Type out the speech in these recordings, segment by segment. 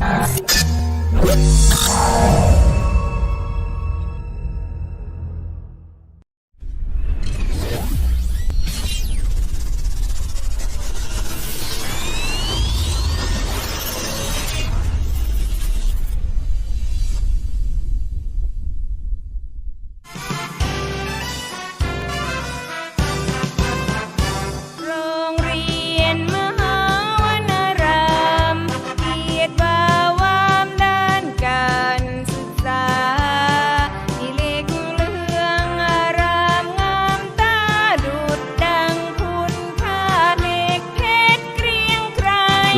không?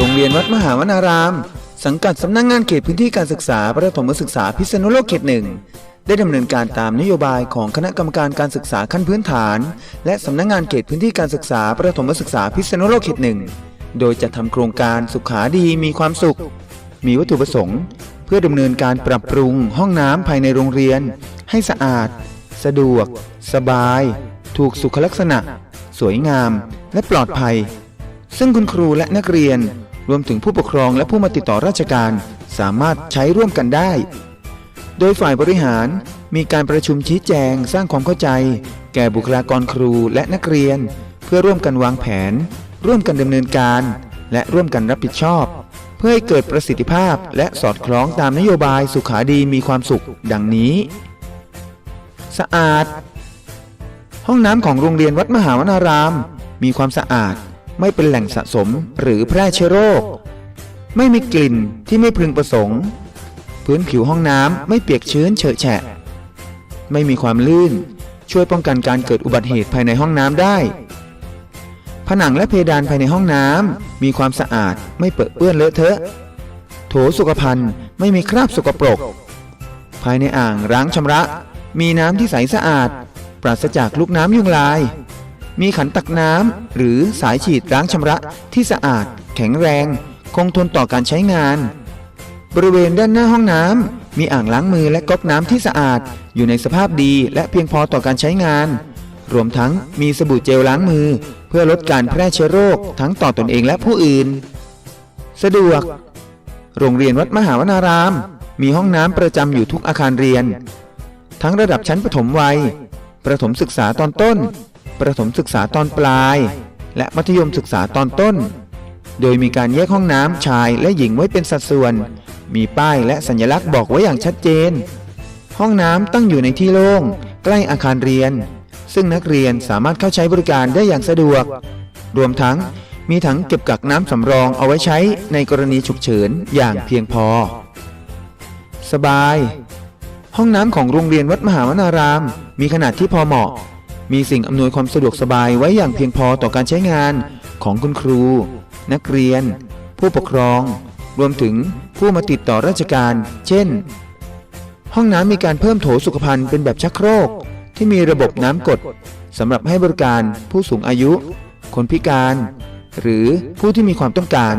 โรงเรียนวัดมหาวนาราม สังกัดสำนักงานเขตพื้นที่การศึกษาประถมศึกษาพิษณุโลกเขตหนึ่งได้ดำเนินการตามนโยบายของคณะกรรมการการศึกษาขั้นพื้นฐาน และสำนักงานเขตพื้นที่การศึกษาประถมศึกษาพิษณุโลกเขตหนึ่งโดยจะทำโครงการสุขาดีมีความสุข มีวัตถุประสงค์ เพื่อดำเนินการปรับปรุงห้องน้ำภายในโรงเรียน ให้สะอาด สะดวก สบาย ถูกสุขลักษณะ สวยงาม และปลอดภัย ซึ่งคุณครูและนักเรียน รวมถึงผู้ปกครองและผู้มาติดต่อราชการ สามารถใช้ร่วมกันได้ โดยฝ่ายบริหารมีการประชุมชี้แจงสร้างความเข้าใจ แก่บุคลากรครูและนักเรียน เพื่อร่วมกันวางแผน ร่วมกันดำเนินการ และร่วมกันรับผิดชอบ เพื่อให้เกิดประสิทธิภาพและสอดคล้องตามนโยบายสุขาดีมีความสุข ดังนี้ สะอาด ห้องน้ำของโรงเรียนวัดมหาวนาราม มีความสะอาด ไม่เป็นแหล่งสะสมหรือแพร่เชื้อโรค ไม่มีกลิ่นที่ไม่พึงประสงค์ พื้นผิวห้องน้ำไม่เปียกชื้นเฉอะแฉะ ไม่มีความลื่น ช่วยป้องกันการเกิดอุบัติเหตุภายในห้องน้ำได้ ผนังและเพดานภายในห้องน้ำมีความสะอาดไม่เปื้อนเปื้อนเลอะเทอะ โถสุขภัณฑ์ไม่มีคราบสกปรก ภายในอ่างล้างชำระ มีน้ำที่ใสสะอาด ปราศจากลูกน้ำยุงลาย มีขันตักน้ำหรือสายฉีดล้างชำระที่สะอาด แข็งแรง คงทนต่อการใช้งาน บริเวณด้านหน้าห้องน้ำมีอ่างล้างมือและก๊อกน้ำที่สะอาด อยู่ในสภาพดีและเพียงพอต่อการใช้งาน รวมทั้งมีสบู่เจลล้างมือ เพื่อลดการแพร่เชื้อโรคทั้งต่อตนเองและผู้อื่น สะดวก โรงเรียนวัดมหาวนาราม มีห้องน้ำประจำอยู่ทุกอาคารเรียน ทั้งระดับชั้นประถมวัยประถมศึกษาตอนต้น ประถมศึกษาตอนปลาย และมัธยมศึกษาตอนต้น โดยมีการแยกห้องน้ำชายและหญิงไว้เป็นสัดส่วน มีป้ายและสัญลักษณ์บอกไว้อย่างชัดเจน ห้องน้ำตั้งอยู่ในที่โล่งใกล้อาคารเรียน ซึ่งนักเรียนสามารถเข้าใช้บริการได้อย่างสะดวก รวมทั้งมีถังเก็บกักน้ำสำรองเอาไว้ใช้ในกรณีฉุกเฉินอย่างเพียงพอ สบาย ห้องน้ำของโรงเรียนวัดมหาวนาราม มีขนาดที่พอเหมาะ มีสิ่งอำนวยความสะดวกสบายไว้อย่างเพียงพอต่อการใช้งานของคุณครู นักเรียน ผู้ปกครอง รวมถึงผู้มาติดต่อราชการ เช่น ห้องน้ำมีการเพิ่มโถสุขภัณฑ์เป็นแบบชักโครก ที่มีระบบน้ำกดสำหรับให้บริการผู้สูงอายุ คนพิการ หรือผู้ที่มีความต้องการ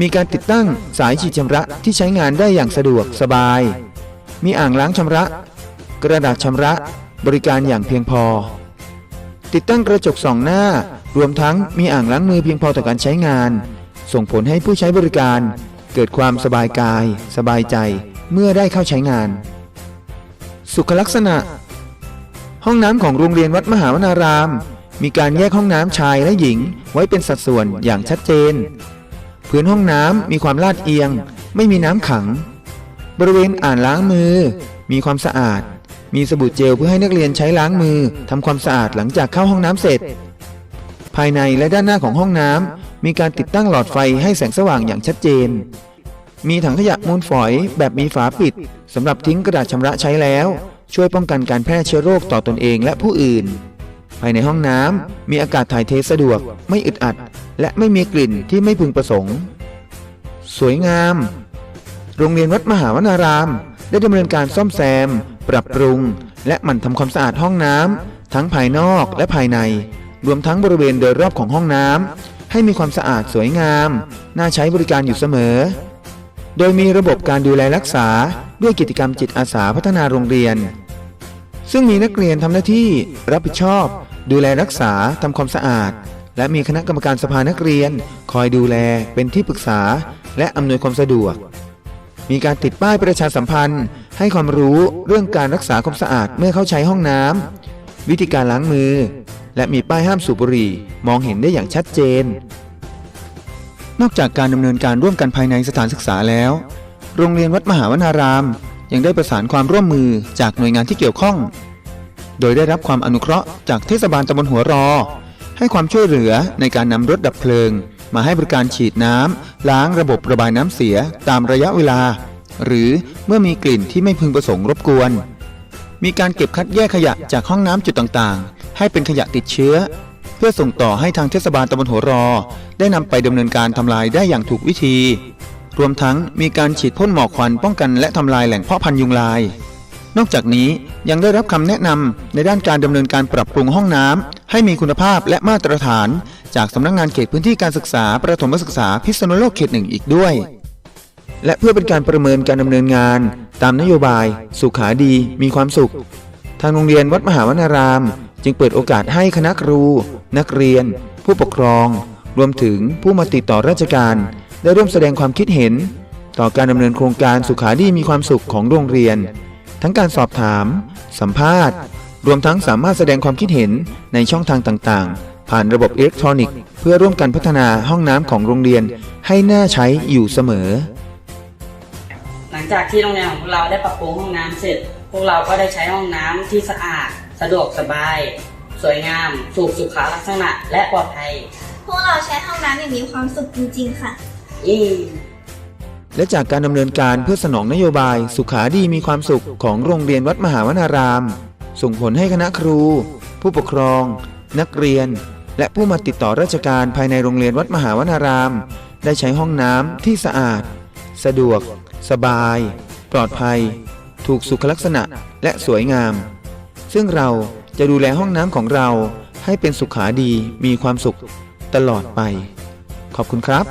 มีการติดตั้งสายฉีดชำระที่ใช้งานได้อย่างสะดวกสบาย มีอ่างล้างชำระ กระดาษชำระ บริการอย่างเพียงพอ ติดตั้งกระจกสองหน้า รวมทั้งมีอ่างล้างมือเพียงพอต่อการใช้งาน ส่งผลให้ผู้ใช้บริการ เกิดความสบายกาย สบายใจ เมื่อได้เข้าใช้งาน สุขลักษณะ ห้องน้ำของโรงเรียนวัดมหาวนาราม มีการแยกห้องน้ำชายและหญิง ไว้เป็นสัดส่วนอย่างชัดเจน พื้นห้องน้ำมีความลาดเอียง ไม่มีน้ำขัง บริเวณอ่างล้างมือ มีความสะอาด มีสบู่เจลเพื่อให้นักเรียนใช้ล้างมือทำความสะอาดหลังจากเข้าห้องน้ำเสร็จ ภายในและด้านหน้าของห้องน้ำมีการติดตั้งหลอดไฟให้แสงสว่างอย่างชัดเจน มีถังขยะมูลฝอยแบบมีฝาปิดสำหรับทิ้งกระดาษชำระใช้แล้ว ช่วยป้องกันการแพร่เชื้อโรคต่อตนเองและผู้อื่น ภายในห้องน้ำมีอากาศถ่ายเทสะดวก ไม่อึดอัด และไม่มีกลิ่นที่ไม่พึงประสงค์ สวยงาม โรงเรียนวัดมหาวนาราม ได้ดำเนินการซ่อมแซม ปรับปรุง และหมั่นทำความสะอาดห้องน้ำทั้งภายนอกและภายใน รวมทั้งบริเวณโดยรอบของห้องน้ำให้มีความสะอาดสวยงาม น่าใช้บริการอยู่เสมอ โดยมีระบบการดูแลรักษาด้วยกิจกรรมจิตอาสาพัฒนาโรงเรียน ซึ่งมีนักเรียนทำหน้าที่รับผิดชอบ ดูแลรักษาทำความสะอาด และมีคณะกรรมการสภานักเรียน คอยดูแลเป็นที่ปรึกษา และอำนวยความสะดวก มีการติดป้ายประชาสัมพันธ์ ให้ความรู้เรื่องการรักษาความสะอาดเมื่อเข้าใช้ห้องน้ำวิธีการล้างมือ และมีป้ายห้ามสูบบุหรี่มองเห็นได้อย่างชัดเจน นอกจากการดำเนินการร่วมกันภายในสถานศึกษาแล้ว โรงเรียนวัดมหาวนาราม ยังได้ประสานความร่วมมือจากหน่วยงานที่เกี่ยวข้อง โดยได้รับความอนุเคราะห์จากเทศบาลตำบลหัวรอ ให้ความช่วยเหลือในการนำรถดับเพลิง มาให้บริการฉีดน้ำล้างระบบระบายน้ำเสียตามระยะเวลา หรือเมื่อมีกลิ่นที่ไม่พึงประสงค์รบกวน มีการเก็บคัดแยกขยะจากห้องน้ำจุดต่างๆ ให้เป็นขยะติดเชื้อ เพื่อส่งต่อให้ทางเทศบาลตำบลหัวรอ ได้นำไปดำเนินการทำลายได้อย่างถูกวิธี รวมทั้งมีการฉีดพ่นหมอกควันป้องกันและทำลายแหล่งเพาะพันธุ์ยุงลายนอกจากนี้ยังได้รับคำแนะนำในด้านการดำเนินการปรับปรุงห้องน้ำให้มีคุณภาพและมาตรฐาน จากสำนักงานเขตพื้นที่การศึกษา ประถมศึกษาพิษณุโลกเขตหนึ่งอีกด้วย และเพื่อเป็นการประเมินการดำเนินงาน ตามนโยบาย สุขาดี มีความสุข ทางโรงเรียนวัดมหาวนาราม จึงเปิดโอกาสให้คณะครู นักเรียน ผู้ปกครอง รวมถึงผู้มาติดต่อราชการ ได้ร่วมแสดงความคิดเห็น ต่อการดำเนินโครงการสุขาดีมีความสุขของโรงเรียน ทั้งการสอบถาม สัมภาษณ์ รวมทั้งสามารถแสดงความคิดเห็นในช่องทางต่างๆ ผ่านระบบอิเล็กทรอนิกส์เพื่อร่วมกันพัฒนาห้องน้ำของโรงเรียนให้น่าใช้อยู่เสมอ หลังจากที่โรงเรียนของพวกเราได้ปรับปรุงห้องน้ำเสร็จ พวกเราก็ได้ใช้ห้องน้ำที่สะอาด สะดวกสบาย สวยงามถูกสุขลักษณะและปลอดภัย พวกเราใช้ห้องน้ำอย่างมีความสุขจริงๆค่ะอืมและจากการดำเนินการเพื่อสนองนโยบาย สุขาดีมีความสุขของโรงเรียนวัดมหาวนาราม ส่งผลให้คณะครู ผู้ปกครอง นักเรียน และผู้มาติดต่อราชการภายในโรงเรียนวัดมหาวนาราม ได้ใช้ห้องน้ำที่สะอาด สะดวก สบาย ปลอดภัย ถูกสุขลักษณะและสวยงาม ซึ่งเราจะดูแลห้องน้ำของเราให้เป็นสุขาดีมีความสุขตลอดไป ขอบคุณครับ